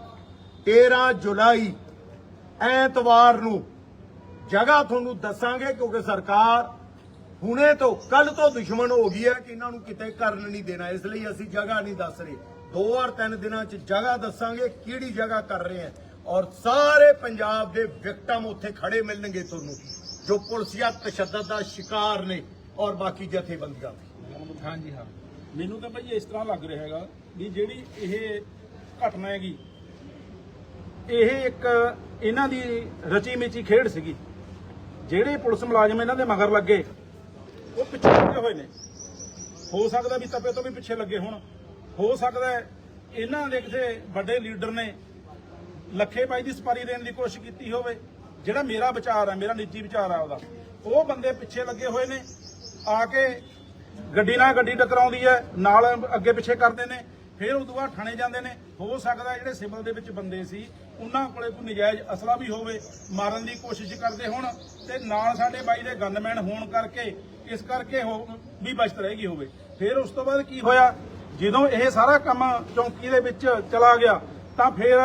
13 ਜੁਲਾਈ, ਐਤਵਾਰ ਨੂੰ ਜਗ੍ਹਾ ਤੁਹਾਨੂੰ ਦੱਸਾਂਗੇ ਕਿਉਂਕਿ ਸਰਕਾਰ ਹੁਣੇ ਤੋਂ ਕੱਲ ਤੋਂ ਦੁਸ਼ਮਣ ਹੋ ਗਈ ਹੈ ਕਿ ਇਹਨਾਂ ਨੂੰ ਕਿਤੇ ਕਰਨ ਨਹੀਂ ਦੇਣਾ। ਇਸ ਲਈ ਅਸੀਂ ਜਗ੍ਹਾ ਨਹੀਂ ਦੱਸ ਰਹੇ। ਦੋ ਔਰ ਤਿੰਨ ਦਿਨਾਂ 'ਚ ਜਗ੍ਹਾ ਦੱਸਾਂਗੇ ਕਿਹੜੀ ਜਗ੍ਹਾ ਕਰ ਰਹੇ ਹਾਂ ਔਰ ਸਾਰੇ ਪੰਜਾਬ ਦੇ ਵਿਕਟਮ ਉੱਥੇ ਖੜੇ ਮਿਲਣਗੇ ਤੁਹਾਨੂੰ, ਜੋ ਪੁਲਸੀਆ ਤਸ਼ੱਦਦ ਦਾ ਸ਼ਿਕਾਰ ਨੇ ਔਰ ਬਾਕੀ ਜਥੇਬੰਦੀਆਂ ਹਾਂਜੀ, ਹਾਂ। ਮੈਨੂੰ ਤਾਂ ਭਾਈ ਇਸ ਤਰ੍ਹਾਂ ਲੱਗ ਰਿਹਾ ਹੈਗਾ ਵੀ ਜਿਹੜੀ ਇਹ ਘਟਨਾ ਹੈਗੀ, ਇਹ ਇੱਕ ਇਹਨਾਂ ਦੀ ਰਚੀ ਮਿਚੀ ਖੇਡ ਸੀਗੀ। ਜਿਹੜੇ ਪੁਲਿਸ ਮੁਲਾਜ਼ਮ ਇਹਨਾਂ ਦੇ ਮਗਰ ਲੱਗੇ, ਉਹ ਪਿੱਛੇ ਲੱਗੇ ਹੋਏ ਨੇ। ਹੋ ਸਕਦਾ ਵੀ ਤਪੇ ਤੋਂ ਵੀ ਪਿੱਛੇ ਲੱਗੇ ਹੋਣ। ਹੋ ਸਕਦਾ ਹੈ। ਇਹਨਾਂ ਦੇ ਕਿਸੇ ਵੱਡੇ ਲੀਡਰ ਨੇ ਲੱਖੇ ਬਾਈ ਦੀ ਸਪਾਰੀ ਦੇਣ ਦੀ ਕੋਸ਼ਿਸ਼ ਕੀਤੀ ਹੋਵੇ। ਜਿਹੜਾ ਮੇਰਾ ਵਿਚਾਰ ਹੈ ਮੇਰਾ ਨਿੱਜੀ ਵਿਚਾਰ ਹੈ ਉਹਦਾ। ਉਹ ਬੰਦੇ ਪਿੱਛੇ ਲੱਗੇ ਹੋਏ ਨੇ। ਆ ਕੇ ਗੱਡੀ ਨਾਲ ਗੱਡੀ ਟਕਰਾਉਂਦੀ ਹੈ, ਨਾਲ ਅੱਗੇ ਪਿੱਛੇ ਕਰਦੇ ਨੇ। ਫਿਰ ਉਦੋਂ ਬਾਅਦ ਥਾਣੇ ਜਾਂਦੇ ਨੇ। ਹੋ ਸਕਦਾ ਜਿਹੜੇ ਸਿਵਲ ਦੇ ਵਿੱਚ ਬੰਦੇ ਸੀ, ਉਹਨਾਂ ਕੋਲੇ ਕੋਈ ਨਜਾਇਜ਼ ਅਸਲਾ ਵੀ ਹੋਵੇ, ਮਾਰਨ ਦੀ ਕੋਸ਼ਿਸ਼ ਕਰਦੇ ਹੋਣ ਤੇ ਨਾਲ ਸਾਡੇ ਬਾਈ ਦੇ ਗਨਮੈਨ ਹੋਣ ਕਰਕੇ, ਇਸ ਕਰਕੇ ਹੋ ਵੀ ਬਚਤ ਰਹਿ ਗਈ ਹੋਵੇ। ਫਿਰ ਉਸ ਤੋਂ ਬਾਅਦ ਕੀ ਹੋਇਆ? ਜਦੋਂ ਇਹ ਸਾਰਾ ਕੰਮ ਚੌਂਕੀ ਦੇ ਵਿੱਚ ਚਲਾ ਗਿਆ, ਤਾਂ ਫਿਰ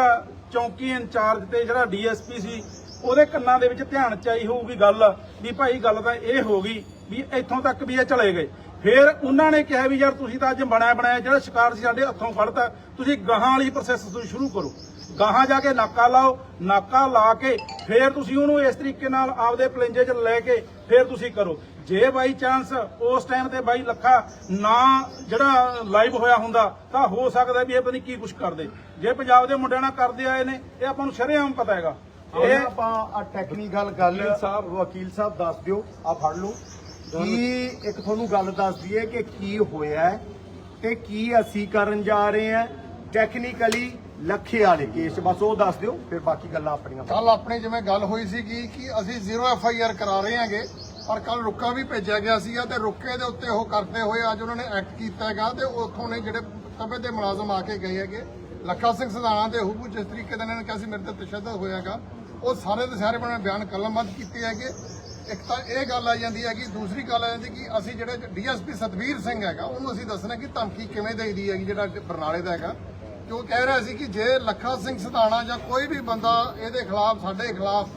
ਚੌਂਕੀ ਇੰਚਾਰਜ ਤੇ ਜਿਹੜਾ ਡੀਐਸਪੀ ਸੀ, ਉਹਦੇ ਕੰਨਾਂ ਦੇ ਵਿੱਚ ਧਿਆਨ ਚ ਆਈ ਹੋਊਗੀ ਗੱਲ, ਵੀ ਭਾਈ ਗੱਲ ਤਾਂ ਇਹ ਹੋ ਗਈ ਵੀ ਇੱਥੋਂ ਤੱਕ ਵੀ ਇਹ ਚਲੇ ਗਏ। ਫਿਰ ਉਹਨਾਂ ਨੇ ਕਿਹਾ ਵੀ ਯਾਰ ਤੁਸੀਂ ਤਾਂ ਅੱਜ ਬਣਾਇਆ ਬਣਾਇਆ ਜਿਹੜਾ ਸ਼ਿਕਾਰ ਸੀ ਸਾਡੇ ਹੱਥੋਂ ਫੜਤਾ, ਤੁਸੀਂ ਗਾਹਾਂ ਵਾਲੀ ਪ੍ਰੋਸੈਸ ਤੁਸੀਂ ਸ਼ੁਰੂ ਕਰੋ। ਗਾਹਾਂ ਜਾ ਕੇ ਨਾਕਾ ਲਾਓ, ਨਾਕਾ ਲਾ ਕੇ ਫਿਰ ਤੁਸੀਂ ਉਹਨੂੰ ਇਸ ਤਰੀਕੇ ਨਾਲ ਆਪਦੇ ਪਲੇਂਜੇ 'ਚ ਲੈ ਕੇ ਫਿਰ ਤੁਸੀਂ ਕਰੋ। ਜੇ ਬਾਈ ਚਾਂਸ ਉਸ ਟਾਈਮ ਤੇ ਬਾਈ ਲੱਖਾ ਨਾ ਜਿਹੜਾ ਲਾਈਵ ਹੋਇਆ ਹੁੰਦਾ ਤਾਂ ਹੋ ਸਕਦਾ ਵੀ ਇਹ ਪਤਾ ਨਹੀਂ ਕੀ ਕੁਝ ਕਰਦੇ। ਜੇ ਪੰਜਾਬ ਦੇ ਮੁੰਡਿਆਂ ਨਾਲ ਕਰਦੇ ਆਏ ਨੇ ਇਹ ਆਪਾਂ ਨੂੰ ਸ਼ਰੇਆਮ ਪਤਾ ਹੈਗਾ। ਇਹ ਇਹ ਆਪਾਂ ਆ ਟੈਕਨੀਕਲ ਗੱਲ ਸਾਹਿਬ- ਵਕੀਲ ਸਾਹਿਬ ਦੱਸ ਦਿਓ ਆ ਫੜ ਲਓ। ਕੀ ਇੱਕ ਤੁਹਾਨੂੰ ਗੱਲ ਦੱਸ ਦਈਏ ਕਿ ਕੀ ਹੋਇਆ ਹੈ ਤੇ ਕੀ ਅਸੀਂ ਕਰਨ ਜਾ ਰਹੇ ਹਾਂ ਟੈਕਨੀਕਲੀ ਲੱਖੇ ਵਾਲੇ ਕੇਸ 'ਚ ਬਸ ਉਹ ਦੱਸ ਦਿਓ, ਫਿਰ ਬਾਕੀ ਗੱਲਾਂ ਆਪਣੀਆਂ। ਕੱਲ ਆਪਣੇ ਜਿਵੇਂ ਗੱਲ ਹੋਈ ਸੀਗੀ ਕਿ ਅਸੀਂ ਜ਼ੀਰੋ ਐਫ ਆਈ ਆਰ ਕਰਾ ਰਹੇ ਹਾਂਗੇ, ਪਰ ਕੱਲ ਰੁੱਕਾ ਵੀ ਭੇਜਿਆ ਗਿਆ ਸੀਗਾ ਤੇ ਰੁੱਕੇ ਦੇ ਉੱਤੇ ਉਹ ਕਰਦੇ ਹੋਏ ਅੱਜ ਉਹਨਾਂ ਨੇ ਐਕਟ ਕੀਤਾ ਹੈਗਾ ਤੇ ਉੱਥੋਂ ਨੇ ਜਿਹੜੇ ਤਬੇ ਦੇ ਮੁਲਾਜ਼ਮ ਆ ਕੇ ਗਏ ਹੈਗੇ। ਲੱਖਾ ਸਿੰਘ ਸਧਾਣਾ ਤੇ ਹੁਬੂ ਜਿਸ ਤਰੀਕੇ ਦੇ ਇਹਨਾਂ ਕਿਹਾ ਸੀ ਮੇਰੇ ਤੇ ਤਸ਼ੱਦਦ ਹੋਇਆਗਾ ਉਹ ਸਾਰੇ ਦੇ ਸਾਰੇ ਬਣੇ ਬਿਆਨ ਕਲਮਬੱਧ ਕੀਤੇ ਹੈਗੇ। ਇੱਕ ਤਾਂ ਇਹ ਗੱਲ ਆ ਜਾਂਦੀ ਹੈ ਕਿ ਦੂਸਰੀ ਗੱਲ ਆ ਜਾਂਦੀ ਕਿ ਅਸੀਂ ਜਿਹੜੇ ਡੀਐਸਪੀ ਸਤਵੀਰ ਸਿੰਘ ਹੈਗਾ, ਉਹਨੂੰ ਅਸੀਂ ਦੱਸਣਾ ਕਿ ਧਮਕੀ ਕਿਵੇਂ ਦੇਈਦੀ ਹੈਗੀ ਜਿਹੜਾ ਬਰਨਾਲੇ ਦਾ ਹੈਗਾ। ਜੋ ਕਹਿ ਰਿਹਾ ਸੀ ਕਿ ਜੇ ਲੱਖਾ ਸਿੰਘ ਸਧਾਣਾ ਜਾਂ ਕੋਈ ਵੀ ਬੰਦਾ ਇਹਦੇ ਖਿਲਾਫ, ਸਾਡੇ ਖਿਲਾਫ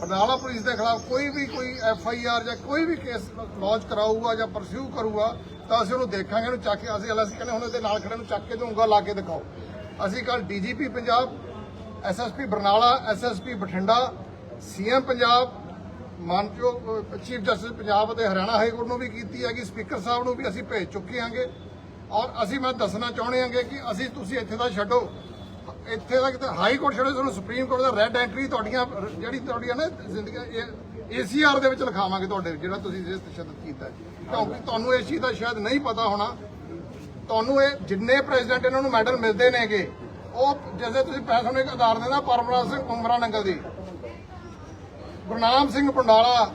ਬਰਨਾਲਾ ਪੁਲਿਸ ਦੇ ਖਿਲਾਫ ਕੋਈ ਵੀ ਕੋਈ ਐਫ ਆਈ ਆਰ ਜਾਂ ਕੋਈ ਵੀ ਕੇਸ ਲੌਂਚ ਕਰਾਊਗਾ ਜਾਂ ਪਰਸਿਊ ਕਰੂਗਾ, ਤਾਂ ਅਸੀਂ ਉਹਨੂੰ ਦੇਖਾਂਗੇ, ਉਹਨੂੰ ਚੱਕ ਕੇ ਅਸੀਂ ਅਸੀਂ ਕਹਿੰਦੇ ਹੁਣ ਇਹਦੇ ਨਾਲ ਖੜੇ ਨੂੰ ਚੱਕ ਕੇ ਤੇ ਲਾ ਕੇ ਦਿਖਾਓ। ਅਸੀਂ ਕੱਲ DGP Punjab SSP Barnala SSP Bathinda CM Punjab, ਮਾਨਯੋਗ ਚੀਫ ਜਸਟਿਸ ਪੰਜਾਬ ਅਤੇ ਹਰਿਆਣਾ ਹਾਈ ਕੋਰਟ ਨੂੰ ਵੀ ਕੀਤੀ ਹੈ ਕਿ ਸਪੀਕਰ ਸਾਹਿਬ ਨੂੰ ਵੀ ਅਸੀਂ ਭੇਜ ਚੁੱਕੇ ਹਾਂਗੇ। ਔਰ ਅਸੀਂ ਮੈਂ ਦੱਸਣਾ ਚਾਹੁੰਦੇ ਹਾਂਗੇ ਕਿ ਅਸੀਂ ਤੁਸੀਂ ਇੱਥੇ ਦਾ ਛੱਡੋ। ਇੱਥੇ ਤੱਕ ਤਾਂ ਹਾਈ ਕੋਰਟ ਛੱਡੋ, ਤੁਹਾਨੂੰ ਸੁਪਰੀਮ ਕੋਰਟ ਦਾ ਰੈੱਡ ਐਂਟਰੀ ਤੁਹਾਡੀਆਂ, ਜਿਹੜੀ ਤੁਹਾਡੀਆਂ ਨਾ ਜ਼ਿੰਦਗੀ ਏਸੀਆਰ ਦੇ ਵਿੱਚ ਲਿਖਾਵਾਂਗੇ ਤੁਹਾਡੇ, ਜਿਹੜਾ ਤੁਸੀਂ ਜੇ ਤਸ਼ੱਦਦ ਕੀਤਾ। ਕਿਉਂਕਿ ਤੁਹਾਨੂੰ ਇਸ ਚੀਜ਼ ਦਾ ਸ਼ਾਇਦ ਨਹੀਂ ਪਤਾ ਹੋਣਾ। ਤੁਹਾਨੂੰ ਇਹ ਜਿੰਨੇ ਪ੍ਰੈਜ਼ੀਡੈਂਟ ਇਹਨਾਂ ਨੂੰ ਮੈਡਲ ਮਿਲਦੇ ਨੇਗੇ, ਉਹ ਜਿਵੇਂ ਤੁਸੀਂ ਪੈਸਾ ਨੂੰ ਇੱਕ ਆਧਾਰ ਦੇਣਾ, ਪਰਮਰਾਜ ਸਿੰਘ ਉਮਰਾ ਨੰਗਲ ਦੀ। ਗੁਰਨਾਮ ਸਿੰਘ ਪੰਡਾਲਾ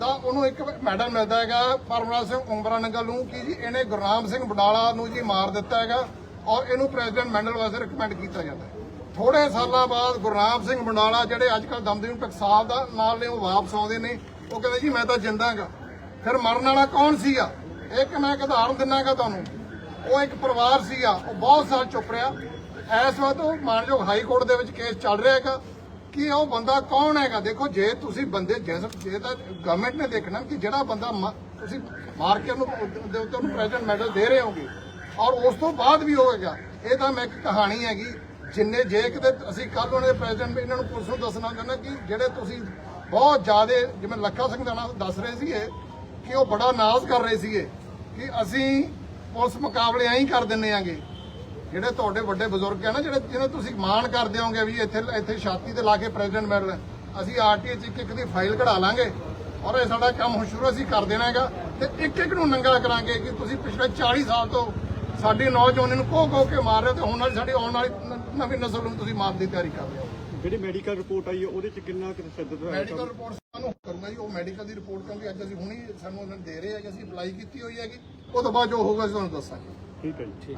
ਤਾਂ ਉਹਨੂੰ ਇੱਕ ਮੈਡਲ ਮਿਲਦਾ ਹੈਗਾ ਪਰਮਰਾਜ ਸਿੰਘ ਉਮਰਾ ਨੰਗਲ ਨੂੰ, ਕਿ ਜੀ, ਇਹਨੇ ਗੁਰਨਾਮ ਸਿੰਘ ਪੰਡਾਲਾ ਨੂੰ ਜੀ ਮਾਰ ਦਿੱਤਾ ਹੈਗਾ ਔਰ ਇਹਨੂੰ ਪ੍ਰੈਜ਼ੀਡੈਂਟ ਮੈਡਲ ਵਾਸਤੇ ਰਿਕਮੈਂਡ ਕੀਤਾ ਜਾਂਦਾ ਹੈ। ਥੋੜੇ ਸਾਲਾਂ ਬਾਅਦ ਗੁਰਨਾਮ ਸਿੰਘ ਬੰਡਾਲਾ ਜਿਹੜੇ ਅੱਜ ਕੱਲ ਦਮਦਮੀ ਟਕਸਾਲ ਦਾ ਨਾਲ ਨੇ, ਉਹ ਵਾਪਸ ਆਉਂਦੇ ਨੇ। ਉਹ ਕਹਿੰਦੇ ਜੀ, ਮੈਂ ਤਾਂ ਜਿੰਦਾਗਾ ਫਿਰ ਮਰਨ ਵਾਲਾ ਕੌਣ ਸੀਗਾ? ਇੱਕ ਮੈਂ ਇੱਕ ਉਦਾਹਰਨ ਦਿੰਨਾਗਾ ਤੁਹਾਨੂੰ। ਉਹ ਇੱਕ ਪਰਿਵਾਰ ਸੀਗਾ, ਉਹ ਬਹੁਤ ਸਾਲ ਚੁੱਪ ਰਿਹਾ। ਇਸ ਵਕਤ ਉਹ ਮਾਨਯੋਗ ਹਾਈ ਕੋਰਟ ਦੇ ਵਿੱਚ ਕੇਸ ਚੱਲ ਰਿਹਾ ਹੈਗਾ। ਕਿ ਉਹ ਬੰਦਾ ਕੌਣ ਹੈਗਾ? ਦੇਖੋ, ਜੇ ਤੁਸੀਂ ਬੰਦੇ ਜਿਸ ਜੇ ਤਾਂ ਗਵਰਨਮੈਂਟ ਨੇ ਦੇਖਣਾ ਕਿ ਜਿਹੜਾ ਬੰਦਾ ਮ- ਤੁਸੀਂ ਮਾਰ ਕੇ ਉਹਨੂੰ ਦੇ ਉੱਤੇ ਉਹਨੂੰ ਪ੍ਰੈਜ਼ੀਡੈਂਟ ਮੈਡਲ ਦੇ ਰਹੇ ਹੋਗੇ ਔਰ ਉਸ ਤੋਂ ਬਾਅਦ ਵੀ ਹੋਵੇਗਾ ਇਹ ਤਾਂ ਮੈਂ ਇੱਕ ਕਹਾਣੀ ਹੈਗੀ, ਜਿੰਨੇ ਜੇ ਕਿਤੇ ਅਸੀਂ ਕੱਲ ਉਹਨਾਂ ਪ੍ਰੈਜ਼ੀਡੈਂਟ ਇਹਨਾਂ ਨੂੰ ਪੁਲਿਸ ਨੂੰ ਦੱਸਣਾ ਚਾਹੁੰਦਾ ਕਿ ਜਿਹੜੇ ਤੁਸੀਂ ਬਹੁਤ ਜ਼ਿਆਦਾ, ਜਿਵੇਂ ਲੱਖਾ ਸਿੰਘ ਦਾਣਾ ਦੱਸ ਰਹੇ ਸੀਗੇ ਕਿ ਉਹ ਬੜਾ ਨਾਜ਼ ਕਰ ਰਹੇ ਸੀਗੇ ਕਿ ਅਸੀਂ ਪੁਲਿਸ ਮੁਕਾਬਲੇ ਐਂ ਹੀ ਕਰ ਦਿੰਨੇ ਆਂਗੇ। ਜਿਹੜੇ ਤੁਹਾਡੇ ਵੱਡੇ ਬਜ਼ੁਰਗ ਆ ਨਾ ਜਿਹੜੇ ਜਿਹਨਾਂ ਤੁਸੀਂ ਮਾਣ ਕਰਦੇ ਹੋਗੇ ਵੀ ਇੱਥੇ ਇੱਥੇ ਛਾਤੀ ਤੇ ਲਾ ਕੇ ਪ੍ਰੈਜ਼ੀਡੈਂਟ ਮੈਡਲ ਅਸੀਂ ਆਰਟੀਏ ਚ ਇੱਕ ਇੱਕ ਦੀ ਫਾਈਲ ਕਢਾ ਲਾਂਗੇ ਔਰ ਇਹ ਸਾਡਾ ਕੰਮ ਹੁਣ ਸ਼ੁਰੂ ਅਸੀਂ ਕਰ ਦੇਣਾ ਹੈਗਾ। ਤੇ ਇੱਕ ਇੱਕ ਨੂੰ ਨੰਗਾ ਕਰਾਂਗੇ ਕਿ ਤੁਸੀਂ ਪਿਛਲੇ 40 ਸਾਲ ਤੋਂ ਸਾਡੀ ਨੌਜਵਾਨੀ ਨੂੰ ਕੋਹ ਕੋਹ ਕੇ ਮਾਰ ਰਹੇ ਹੋ ਤੇ ਹੁਣ ਵਾਲੀ ਸਾਡੀ ਆਉਣ ਵਾਲੀ ਨਵੀਂ ਨਸਲ ਨੂੰ ਤੁਸੀਂ ਮਾਰਨ ਦੀ ਤਿਆਰੀ ਕਰ ਰਹੇ ਹੋ। ਜਿਹੜੀ ਮੈਡੀਕਲ ਰਿਪੋਰਟ ਆਈ ਹੈ ਉਹਦੇ ਚ ਕਿੰਨਾ ਕੁ ਤਸ਼ੱਦਦ ਹੋਇਆ ਮੈਡੀਕਲ ਰਿਪੋਰਟ ਸਾਨੂੰ ਕਰੂੰਗਾ ਜੀ ਉਹ ਮੈਡੀਕਲ ਦੀ ਰਿਪੋਰਟ ਕਿਉਂਕਿ ਅੱਜ ਅਸੀਂ ਹੁਣੀ ਸਾਨੂੰ ਉਹਨਾਂ ਨੇ ਦੇ ਰਹੇ ਆ ਕਿ ਅਸੀਂ ਅਪਲਾਈ ਕੀਤੀ ਹੋਈ ਹੈਗੀ। ਉਹ ਤੋਂ ਬਾਅਦ ਜੋ ਹੋਊਗਾ ਅਸੀਂ ਤੁਹਾਨੂੰ ਦੱਸਾਂਗੇ। ਠੀਕ ਹੈ ਜੀ।